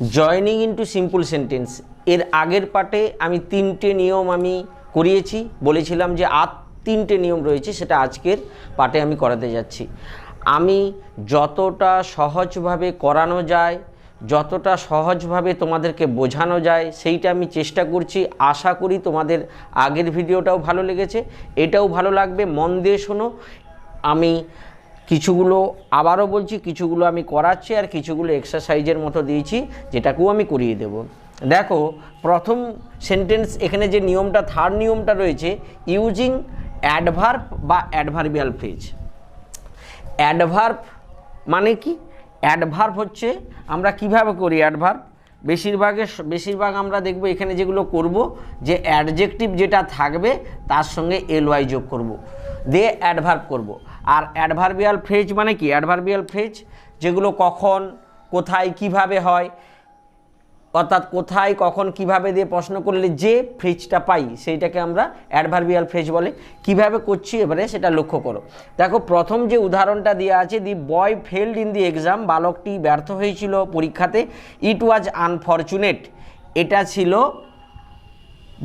Joining into simple sentence এর আগের পার্টে আমি তিনটে নিয়ম আমি করিয়েছি, বলেছিলাম যে আর তিনটে নিয়ম রয়েছে, সেটা আজকের পার্টে আমি করাতে যাচ্ছি। আমি যতটা সহজভাবে করানো যায়, যতটা সহজভাবে তোমাদেরকে বোঝানো যায়, সেইটা আমি চেষ্টা করছি। আশা করি তোমাদের আগের ভিডিওটাও ভালো লেগেছে। এটাও ভালো লাগবে। মন দিয়ে শোনো। আমি কিছুগুলো আবারও বলছি, কিছুগুলো আমি করাচ্ছি আর কিছুগুলো এক্সারসাইজের মতো দিয়েছি, যেটাকেও আমি করিয়ে দেব। দেখো, প্রথম সেন্টেন্স এখানে যে নিয়মটা থার্ড নিয়মটা রয়েছে ইউজিং অ্যাডভার্ব বা অ্যাডভার্বিয়াল ফ্রেজ অ্যাডভার্ব মানে কি? অ্যাডভার্ব হচ্ছে, আমরা কীভাবে করি অ্যাডভার্ব বেশিরভাগে বেশিরভাগ আমরা দেখব এখানে যেগুলো করব, যে অ্যাডজেক্টিভ যেটা থাকবে, তার সঙ্গে এলওয়াই যোগ করব। দিয়ে অ্যাডভার্ব করব। আর অ্যাডভার্বিয়াল ফ্রেজ মানে কি? অ্যাডভার্বিয়াল ফ্রেজ যেগুলো কখন, কোথায়, কীভাবে হয়, অর্থাৎ কোথায়, কখন, কীভাবে দিয়ে প্রশ্ন করলে যে ফ্রিজটা পাই, সেইটাকে আমরা অ্যাডভার্বিয়াল ফ্রেজ বলে। কীভাবে করছি এবারে সেটা লক্ষ্য করো। দেখো, প্রথম যে উদাহরণটা দেওয়া আছে the boy failed in the exam বালকটি ব্যর্থ হয়েছিল পরীক্ষাতে ইট ওয়াজ আনফর্চুনেট এটা ছিল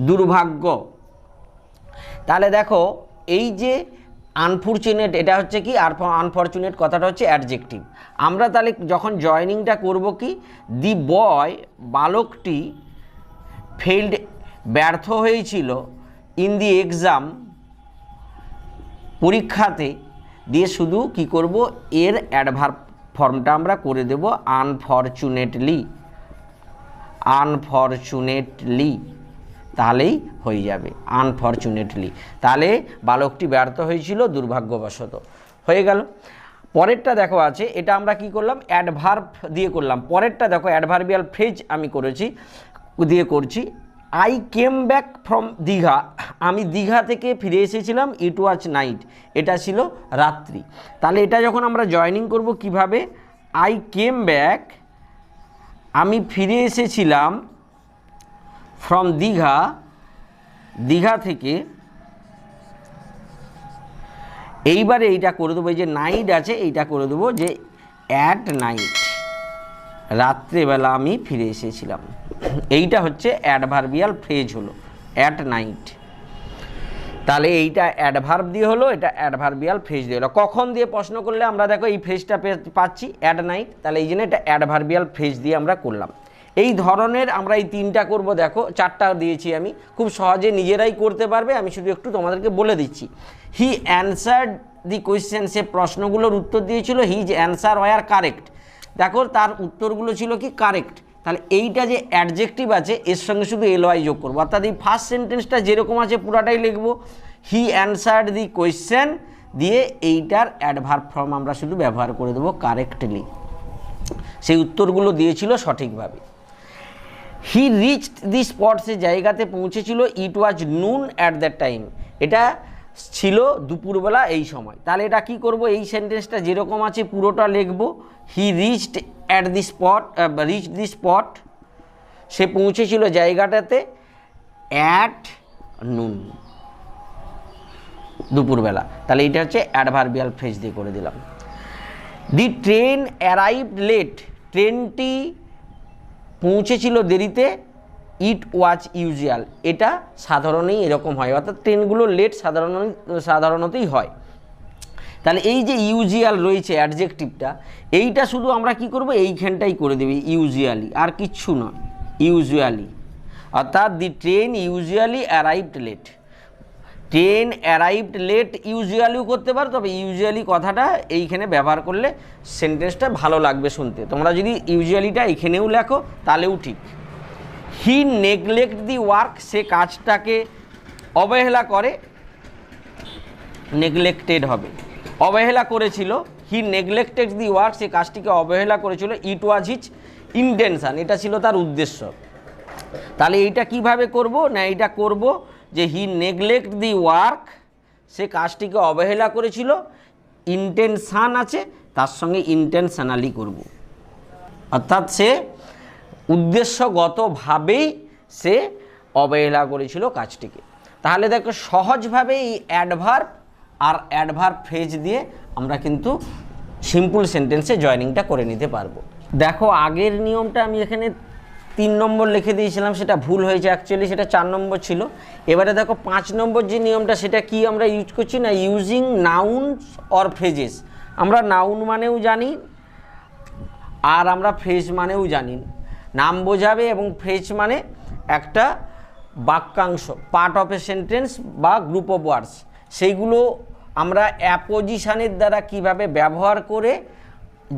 দুর্ভাগ্য। তাহলে দেখো এই যে আনফর্চুনেট এটা হচ্ছে কি, আর আনফর্চুনেট কথাটা হচ্ছে অ্যাডজেক্টিভ আমরা তাহলে যখন জয়নিংটা করব কি দি বয় বালকটি ফেল্ড ব্যর্থ হয়েছিল ইন দি এক্সাম পরীক্ষাতে, দিয়ে শুধু কি করব, এর অ্যাডভার্ব ফর্মটা আমরা করে দেব আনফর্চুনেটলি আনফর্চুনেটলি তাহলেই হয়ে যাবে আনফর্চুনেটলি তাহলে বালকটি ব্যর্থ হয়েছিল, দুর্ভাগ্যবশত। হয়ে গেল। পরেরটা দেখো আছে, এটা আমরা কি করলাম? অ্যাডভার্ব দিয়ে করলাম। পরেরটা দেখো অ্যাডভার্বিয়াল ফ্রেজ আমি করেছি, দিয়ে করছি। I came back from Digha. আমি দীঘা থেকে ফিরে এসেছিলাম ইট ওয়াচ নাইট এটা ছিল রাত্রি। তাহলে এটা যখন আমরা জয়নিং করব কীভাবে? আই কেম ব্যাক আমি ফিরে এসেছিলাম ফ্রম দীঘা দীঘা থেকে এইবারে এইটা করে দেবো যে নাইট আছে, এইটা করে দেবো যে অ্যাট নাইট রাত্রেবেলা আমি ফিরে এসেছিলাম। এইটা হচ্ছে অ্যাডভার্বিয়াল ফ্রেজ হলো অ্যাট নাইট তাহলে এইটা অ্যাডভার্ব দিয়ে হলো, এটা অ্যাডভার্বিয়াল ফ্রেজ দিয়ে হলো। কখন দিয়ে প্রশ্ন করলে আমরা দেখো এই ফ্রেজটা পাচ্ছি অ্যাট নাইট তাহলে এই জন্য এটা অ্যাডভার্বিয়াল ফ্রেজ দিয়ে আমরা করলাম। এই ধরনের আমরা এই তিনটা করব, দেখো, চারটা দিয়েছি আমি। খুব সহজে নিজেরাই করতে পারবে, আমি শুধু একটু তোমাদেরকে বলে দিচ্ছি। হি অ্যান্সার্ড দি কোয়েশ্চেন সে প্রশ্নগুলোর উত্তর দিয়েছিল হিজ অ্যান্সার ওয়ার কারেক্ট দেখো, তার উত্তরগুলো ছিল কি? কারেক্ট তাহলে এইটা যে অ্যাডজেক্টিভ আছে, এর সঙ্গে শুধু এলওয়াই যোগ করব। অর্থাৎ এই ফার্স্ট সেন্টেন্সটা যেরকম আছে, পুরাটাই লিখব। হি অ্যান্সার্ড দি কোয়েশ্চেন দিয়ে এইটার অ্যাডভার্ব ফর্ম আমরা শুধু ব্যবহার করে দেবো কারেক্টলি সেই উত্তরগুলো দিয়েছিল সঠিকভাবে। হি রিচড দি স্পট সে জায়গাতে পৌঁছেছিল ইট ওয়াজ নুন অ্যাট দ্যাট টাইম এটা ছিল দুপুরবেলা এই সময়। তাহলে এটা কি করব? এই সেন্টেন্সটা যেরকম আছে পুরোটা লিখব। He reached at the spot reach the spot সে পৌঁছেছিল জায়গাটাতে অ্যাট নুন দুপুরবেলা। তাহলে এটা হচ্ছে অ্যাডভার্বিয়াল ফ্রেজ দিয়ে করে দিলাম। দি ট্রেন অ্যারাইভ লেট ট্রেনটি পৌঁছেছিল দেরিতে ইট ওয়াচ ইউজুয়াল এটা সাধারণেই এরকম হয়, অর্থাৎ ট্রেনগুলো লেট সাধারণ সাধারণতই হয়। তাহলে এই যে ইউজুয়াল রয়েছে অ্যাডজেক্টিভটা এইটা শুধু আমরা কি করব? এইখানটাই করে দেবে ইউজুয়ালি আর কিচ্ছু নয় ইউজুয়ালি অর্থাৎ the train usually arrived late train arrived late ইউজুয়ালিও করতে পারো, তবে ইউজুয়ালি কথাটা এইখানে ব্যবহার করলে সেন্টেন্সটা ভালো লাগবে শুনতে। তোমরা যদি ইউজুয়ালিটা এখানেও লেখো, তাহলেও ঠিক। হি নেগলেক্ট দি ওয়ার্ক সে কাজটাকে অবহেলা করে নেগলেক্টেড হবে। অবহেলা করেছিল হি নেগলেক্টেড দি ওয়ার্ক সে কাজটিকে অবহেলা করেছিল ইট ওয়াজ হিজ ইন্টেনশান এটা ছিল তার উদ্দেশ্য। তাহলে এইটা কীভাবে করব, না এইটা করব যে হি নেগলেক্ট দি ওয়ার্ক সে কাজটিকে অবহেলা করেছিল ইন্টেনশান আছে, তার সঙ্গে ইন্টেনশনালি করব। অর্থাৎ সে উদ্দেশ্যগতভাবেই সে অবহেলা করেছিল কাজটিকে। তাহলে দেখো, সহজভাবে এই অ্যাডভার্ব আর অ্যাডভার্ব ফ্রেজ দিয়ে আমরা কিন্তু সিম্পল সেন্টেন্সে জয়নিংটা করে নিতে পারব। দেখো, আগের নিয়মটা আমি এখানে তিন নম্বর লিখে দিয়েছিলাম, সেটা ভুল হয়েছে অ্যাকচুয়ালি সেটা চার নম্বর ছিল। এবারে দেখো, পাঁচ নম্বর যে নিয়মটা, সেটা কি আমরা ইউজ করছি না? ইউজিং নাউন্স অর ফ্রেজেস আমরা নাউন মানেও জানি, আর আমরা ফ্রেজ মানেও জানি। নাম বোঝাবে এবং ফ্রেজ মানে একটা বাক্যাংশ পার্ট অফ এ সেন্টেন্স বা গ্রুপ অফ ওয়ার্ডস সেইগুলো আমরা অ্যাপোজিশানের দ্বারা কীভাবে ব্যবহার করে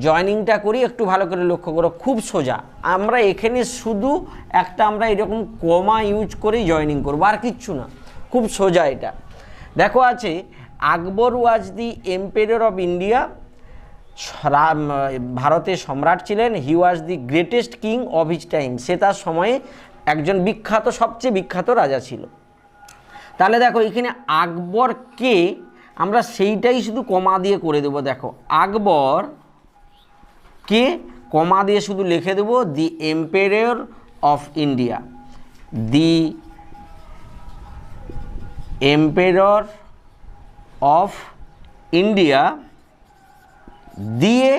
জয়নিংটা করি, একটু ভালো করে লক্ষ্য করো, খুব সোজা। আমরা এখানে শুধু একটা আমরা এরকম কমা ইউজ করেই জয়নিং করব, আর কিচ্ছু না। খুব সোজা এটা। দেখো আছে, Akbar was the emperor of India ভারতের সম্রাট ছিলেন he was the greatest king of his time সে তার সময়ে একজন বিখ্যাত, সবচেয়ে বিখ্যাত রাজা ছিল। তাহলে দেখো, এখানে আকবর কে আমরা সেইটাই শুধু কমা দিয়ে করে দেবো, দেখো। আকবর কে? কমা দিয়ে শুধু লিখে দেবো, the empire of India. The empire of India দিয়ে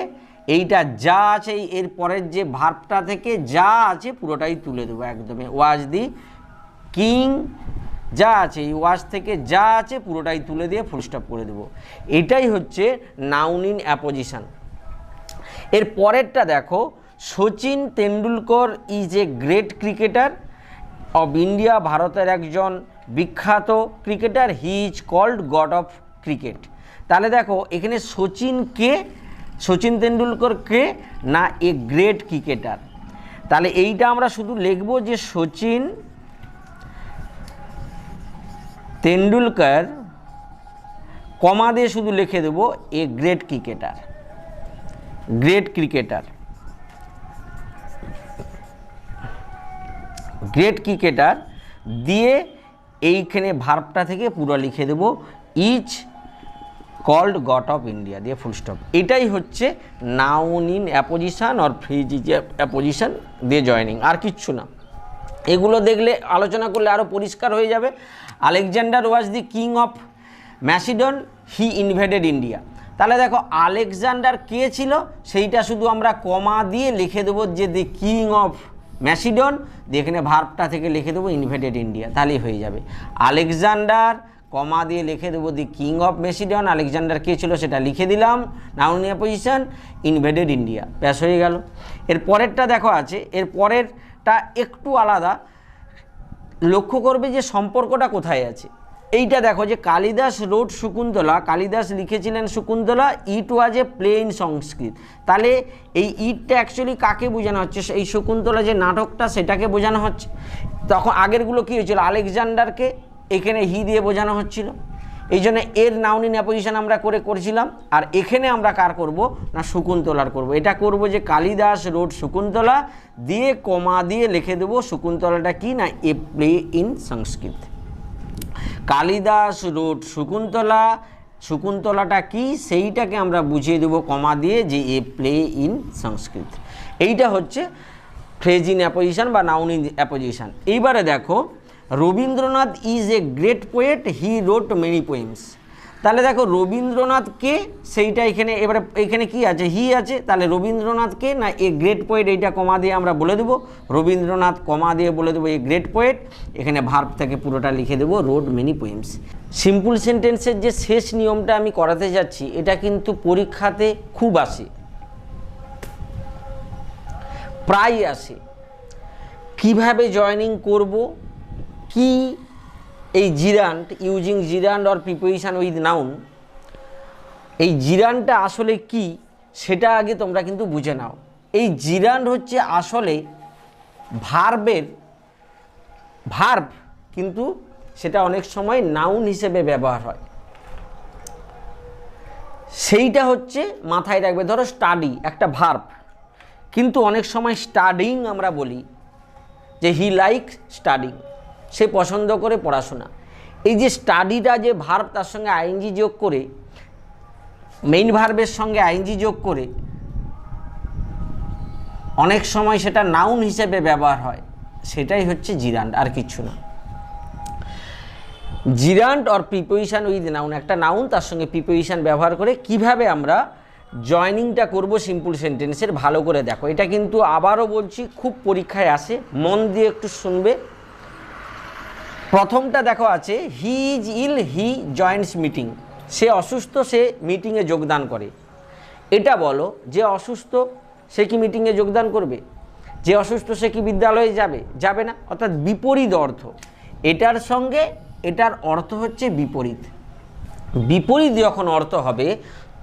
এইটা যা আছে এর পরের যে ভার্বটা থেকে যা আছে পুরোটাই তুলে দেবো একদমই ওয়াজ দি কিং যা আছে, এই ওয়াজ থেকে যা আছে পুরোটাই তুলে দিয়ে ফুল স্টপ করে দেবো। এটাই হচ্ছে নাউন ইন অ্যাপোজিশন এর পরেরটা দেখো, Sachin Tendulkar is a great cricketer of India ভারতের একজন বিখ্যাত cricketer he is called God of cricket তাহলে দেখো, এখানে সচিন কে? সচিন তেন্ডুলকর কে? না এ গ্রেট ক্রিকেটার তাহলে এইটা আমরা শুধু লিখব যে সচিন তেন্ডুলকর, কমা দিয়ে শুধু লিখে দেবো a great cricketer great cricketer great cricketer দিয়ে এইখানে ভার্বটা থেকে পুরো লিখে দেব is called god of India দিয়ে ফুল স্টপ এটাই হচ্ছে noun in apposition or phrase apposition দিয়ে জয়নিং আর কিচ্ছু না। এগুলো দেখলে, আলোচনা করলে আরও পরিষ্কার হয়ে যাবে। Alexander was the king of Macedon, he invaded India. তাহলে দেখো আলেকজান্ডার কে ছিল? সেইটা শুধু আমরা কমা দিয়ে লিখে দেবো যে দি কিং অফ ম্যাসিডন। দিয়ে এখানে ভার্বটা থেকে লিখে দেবো ইনভেডেড ইন্ডিয়া। তাহলেই হয়ে যাবে। আলেকজান্ডার কমা দিয়ে লিখে দেবো the king of Macedon Alexander কে ছিল সেটা লিখে দিলাম। নাউনিয়া পজিশন ইনভেডেড ইন্ডিয়া ব্যাস, হয়ে গেল। এর পরেরটা দেখো আছে। এর পরেরটা একটু আলাদা। লক্ষ্য করবে যে সম্পর্কটা কোথায় আছে। এইটা দেখো যে কালিদাস রোড শকুন্তলা, কালিদাস লিখেছিলেন শকুন্তলা ইট ওয়াজ এ প্লেন সংস্কৃত। তাহলে এই ইটটা অ্যাকচুয়ালি কাকে বোঝানো হচ্ছে? এই শকুন্তলা যে নাটকটা, সেটাকে বোঝানো হচ্ছে। তখন আগেরগুলো কী হয়েছিল? আলেকজান্ডারকে এখানে হি দিয়ে বোঝানো হচ্ছিল। এই জন্য এর নাউনি অ্যাপোজিশন আমরা করে করেছিলাম। আর এখানে আমরা কার করব? না, শকুন্তলার করব। এটা করব যে কালিদাস রোড শকুন্তলা, দিয়ে কমা দিয়ে লিখে দেবো শকুন্তলাটা কি? না a play in Sanskrit. Kalidas wrote, Shakuntala. শকুন্তলাটা কি? সেইটাকে আমরা বুঝিয়ে দেবো কমা দিয়ে যে এ প্লে ইন সংস্কৃত। এইটা হচ্ছে ফ্রেজ ইন অ্যাপোজিশন বা নাউন ইন অ্যাপোজিশান। এইবারে দেখো, Rabindranath is a great poet, he wrote many poems. তাহলে দেখো রবীন্দ্রনাথ কে? সেইটা এখানে, এবারে এখানে কি আছে? হি আছে। তাহলে রবীন্দ্রনাথ কে না এ গ্রেট পোয়েট এইটা কমা দিয়ে আমরা বলে দেবো। রবীন্দ্রনাথ কমা দিয়ে বলে দেবো এ গ্রেট পোয়েট এখানে ভার্ব থেকে পুরোটা লিখে দেবো। রোড মেনি পোয়েমস সিম্পল সেন্টেন্সের যে শেষ নিয়মটা আমি করাতে যাচ্ছি, এটা কিন্তু পরীক্ষাতে খুব আসে। প্রায় আসে। কীভাবে জয়েনিং করব? কি এই gerund using gerund or preposition with noun এই জিরানটা আসলে কি সেটা আগে তোমরা কিন্তু বুঝে নাও। এই জিরান্ট হচ্ছে আসলে ভার্বের ভার্ব কিন্তু সেটা অনেক সময় নাউন হিসেবে ব্যবহার হয়। সেইটা হচ্ছে মাথায় রাখবে, ধরো স্টাডি একটা ভার্ব কিন্তু অনেক সময় স্টাডিং আমরা বলি, যে হি লাইক স্টাডিং সে পছন্দ করে পড়াশোনা। এই যে স্টাডিটা যে ভার্ব তার সঙ্গে আইনজি যোগ করে মেইন ভার্বের সঙ্গে আইনজি যোগ করে, অনেক সময় সেটা নাউন হিসেবে ব্যবহার হয়, সেটাই হচ্ছে জিরান্ট আর কিছু না। Gerund or preposition with noun একটা নাউন তার সঙ্গে প্রিপোজিশন ব্যবহার করে কীভাবে আমরা জয়নিংটা করব সিম্পল সেন্টেন্সের ভালো করে দেখো। এটা কিন্তু আবারও বলছি, খুব পরীক্ষায় আসে, মন দিয়ে একটু শুনবে। প্রথমটা দেখো আছে he is ill he joined meeting সে অসুস্থ, সে মিটিংয়ে যোগদান করে। এটা বলো, যে অসুস্থ, সে কি মিটিংয়ে যোগদান করবে? যে অসুস্থ, সে কি বিদ্যালয়ে যাবে? যাবে না, অর্থাৎ বিপরীত অর্থ। এটার সঙ্গে, এটার অর্থ হচ্ছে বিপরীত। বিপরীত যখন অর্থ হবে,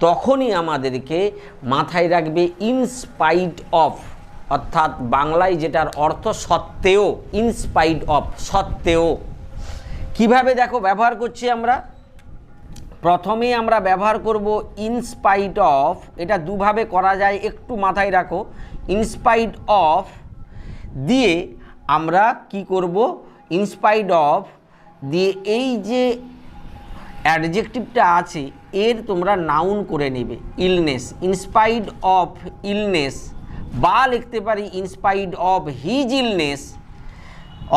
তখনই আমাদেরকে মাথায় রাখবে ইনস্পাইট অফ অর্থাৎ বাংলায় যেটার অর্থ সত্ত্বেও ইনস্পাইট অফ সত্ত্বেও। কীভাবে দেখো ব্যবহার করছি আমরা? প্রথমে আমরা ব্যবহার করব ইনস্পাইট অফ এটা দুভাবে করা যায়, একটু মাথায় রাখো। ইনস্পাইট অফ দিয়ে আমরা কি করব? ইনস্পাইট অফ দিয়ে এই যে অ্যাডজেক্টিভটা আছে, এর তোমরা নাউন করে নেবে ইলনেস ইনস্পাইড অফ ইলনেস বা লিখতে পারি ইনস্পাইড অফ হিজ ইলনেস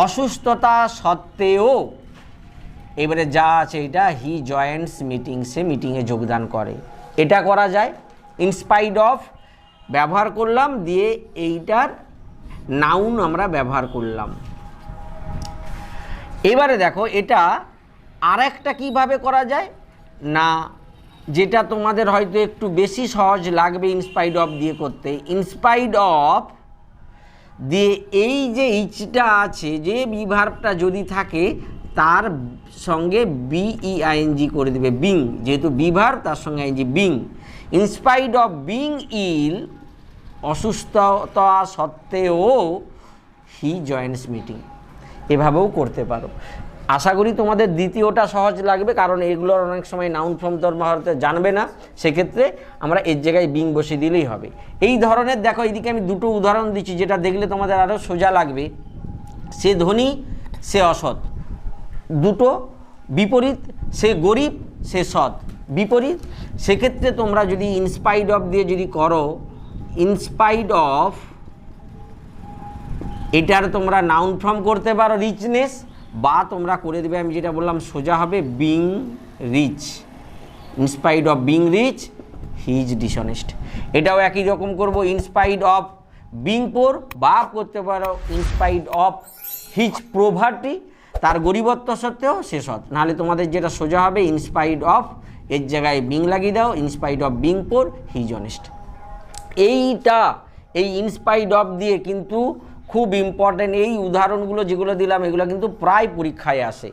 অসুস্থতা সত্ত্বেও এবারে যা আছে এটা হি জয়েন্টস মিটিং সে মিটিংয়ে যোগদান করে। এটা করা যায় ইনস্পাইড অফ ব্যবহার করলাম, দিয়ে এইটার নাউন আমরা ব্যবহার করলাম। এবারে দেখো, এটা আর একটা কীভাবে করা যায়? না, যেটা তোমাদের হয়তো একটু বেশি সহজ লাগবে ইনস্পাইড অফ দিয়ে করতে। ইনস্পাইড অফ দিয়ে এই যে ইচটা আছে, যে বিভার্বটা যদি থাকে তার সঙ্গে বিই আইএনজি করে দেবে বিং যেহেতু বিভার তার সঙ্গে ING being in spite of being ill অসুস্থতা সত্ত্বেও হি জয়েন্টস মিটিং এভাবেও করতে পারো। আশা করি তোমাদের দ্বিতীয়টা সহজ লাগবে, কারণ এগুলোর অনেক সময় নাউন ফর্ম ধর্মাহরতে জানবে না। সেক্ষেত্রে আমরা এর জায়গায় বিং বসিয়ে দিলেই হবে। এই ধরনের, দেখো এদিকে আমি দুটো উদাহরণ দিচ্ছি, যেটা দেখলে তোমাদের আরও সোজা লাগবে। সে ধনী, সে অসৎ। দুটো, বিপরীত সে গরিব, সে সৎ। বিপরীত, সেক্ষেত্রে তোমরা যদি ইনস্পাইড অফ দিয়ে যদি করো ইনস্পাইড অফ এটার তোমরা নাউন ফর্ম করতে পারো রিচনেস বা তোমরা করে দেবে, আমি যেটা বললাম, সোজা হবে being rich in spite of being rich he is dishonest এটাও একই রকম করব ইনস্পাইড অফ বিং পোর বা করতে পারো ইনস্পাইড অফ হিজ প্রভার্টি তার গরিবত্ব সত্ত্বেও সে সৎ। নাহলে তোমাদের যেটা সোজা হবে ইনস্পাইড অফ এর জায়গায় বিং লাগিয়ে দাও in spite of being poor his honest এইটা, এই ইনস্পাইড অফ দিয়ে কিন্তু খুব ইম্পর্ট্যান্ট এই উদাহরণগুলো যেগুলো দিলাম, এগুলো কিন্তু প্রায় পরীক্ষায় আসে।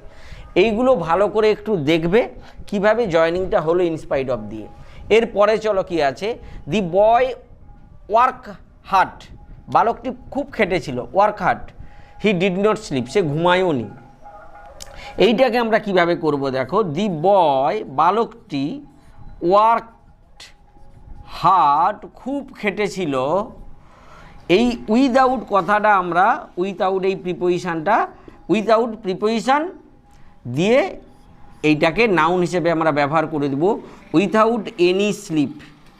এইগুলো ভালো করে একটু দেখবে, কীভাবে জয়নিংটা হলো ইনস্পাইড অফ দিয়ে। এরপরে চলো কি আছে? দি বয় ওয়ার্ক হার্ট বালকটি খুব খেটেছিল work hard he did not sleep সে ঘুমায়ও নি। এইটাকে আমরা কীভাবে করব দেখো? দি বয় বালকটি ওয়ার্ক হার্ট খুব খেটেছিল এই উইদাউট কথাটা আমরা উইথাউট এই প্রিপোজিশানটা উইথাউট প্রিপোজিশান দিয়ে এইটাকে নাউন হিসেবে আমরা ব্যবহার করে দেব। উইথাউট এনি স্লিপ,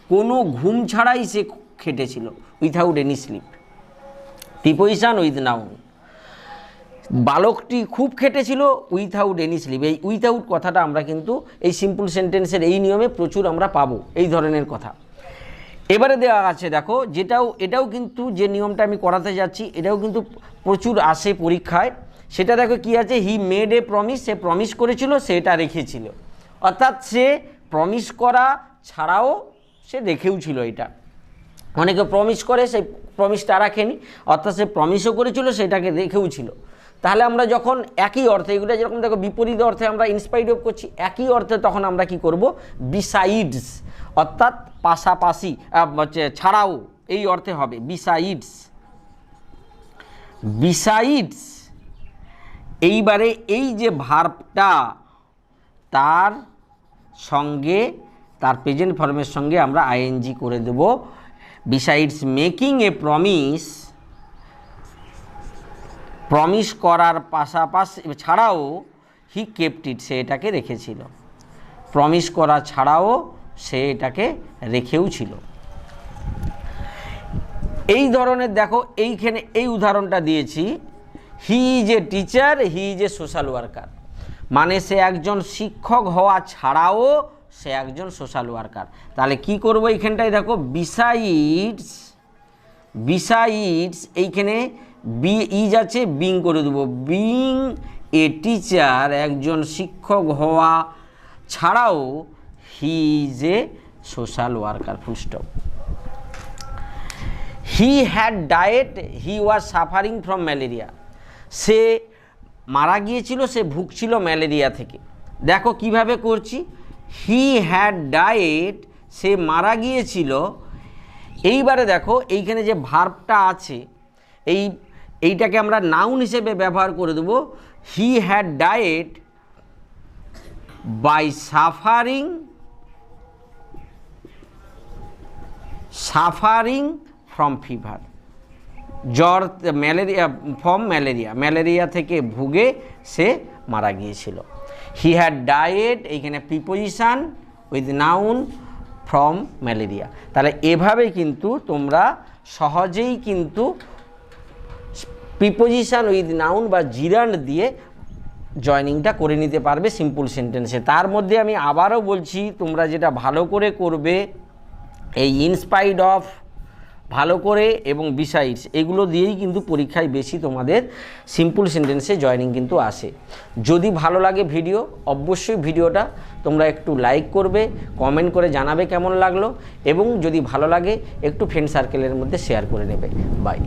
কোনো ঘুম ছাড়াই সে খেটেছিল। Without any sleep. Preposition with noun. বালকটি খুব খেটেছিল উইথাউট এনি স্লিপ এই উইথাউট কথাটা আমরা কিন্তু এই সিম্পল সেন্টেন্সের এই নিয়মে প্রচুর আমরা পাবো, এই ধরনের কথা। এবারে দেওয়া আছে দেখো, যেটাও, এটাও কিন্তু যে নিয়মটা আমি করাতে যাচ্ছি, এটাও কিন্তু প্রচুর আসে পরীক্ষায়। সেটা দেখো কি আছে হি মেড এ প্রমিস সে প্রমিস করেছিল, সে এটা রেখেছিল। অর্থাৎ সে প্রমিস করা ছাড়াও সে রেখেও ছিল এটা। অনেকে প্রমিস করে সেই প্রমিসটা রাখেনি, অর্থাৎ সে প্রমিসও করেছিল সেটাকে রেখেও ছিল। তাহলে আমরা যখন একই অর্থে, এগুলো যেরকম দেখো বিপরীত অর্থে আমরা ইন্সপাইড অফ করছি, একই অর্থে তখন আমরা কি করব? বিসাইডস অর্থাৎ পাশাপাশি ছাড়াও এই অর্থে হবে বিসাইডস বিসাইডস এইবারে এই যে ভার্বটা তার সঙ্গে, তার প্রেজেন্ট ফর্মের সঙ্গে আমরা আইএনজি করে দেব। Besides making a promise promise করার পাশাপাশি ছাড়াও হি কেপ্ট ইট সে এটাকে রেখেছিল। প্রমিস করা ছাড়াও সে এটাকে রেখেও ছিল। এই ধরনের দেখো, এইখানে এই উদাহরণটা দিয়েছি। He is a teacher he is a social worker মানে সে একজন শিক্ষক হওয়া ছাড়াও সে একজন সোশ্যাল ওয়ার্কার তাহলে কি করব এইখানটায় দেখো বিসাইডস বিসাইডস এইখানে বি ইজ আছে বিং করে দেবো। বিং এ টিচার একজন শিক্ষক হওয়া ছাড়াও he is a social worker full he had died he was suffering from malaria সে মারা গিয়েছিল, সে ভুগছিল ম্যালেরিয়া থেকে। দেখো কীভাবে করছি। হি হ্যাড ডায়েট সে মারা গিয়েছিল। এইবারে দেখো, এইখানে যে ভার্বটা আছে, এই এইটাকে আমরা নাউন হিসেবে ব্যবহার করে দেবো। He had died by suffering suffering from fever জ্বর ম্যালেরিয়া ফ্রম ম্যালেরিয়া ম্যালেরিয়া থেকে ভুগে সে মারা গিয়েছিল। হি হ্যাড ডায়েট এইখানে preposition with noun from malaria তাহলে এভাবে কিন্তু তোমরা সহজেই কিন্তু প্রিপোজিশান উইথ নাউন বা জিরান্ড দিয়ে জয়নিংটা করে নিতে পারবে সিম্পল সেন্টেন্সে তার মধ্যে আমি আবারও বলছি, তোমরা যেটা ভালো করে করবে, এই ইনস্পাইড অফ ভালো করে এবং বিসাইডস এগুলো দিয়েই কিন্তু পরীক্ষায় বেশি তোমাদের সিম্পল সেন্টেন্সে জয়নিং কিন্তু আসে। যদি ভালো লাগে ভিডিও অবশ্যই ভিডিওটা তোমরা একটু লাইক করবে কমেন্ট করে জানাবে কেমন লাগল, এবং যদি ভালো লাগে, একটু ফ্রেন্ড সার্কেলের মধ্যে শেয়ার করে নেবে। বাই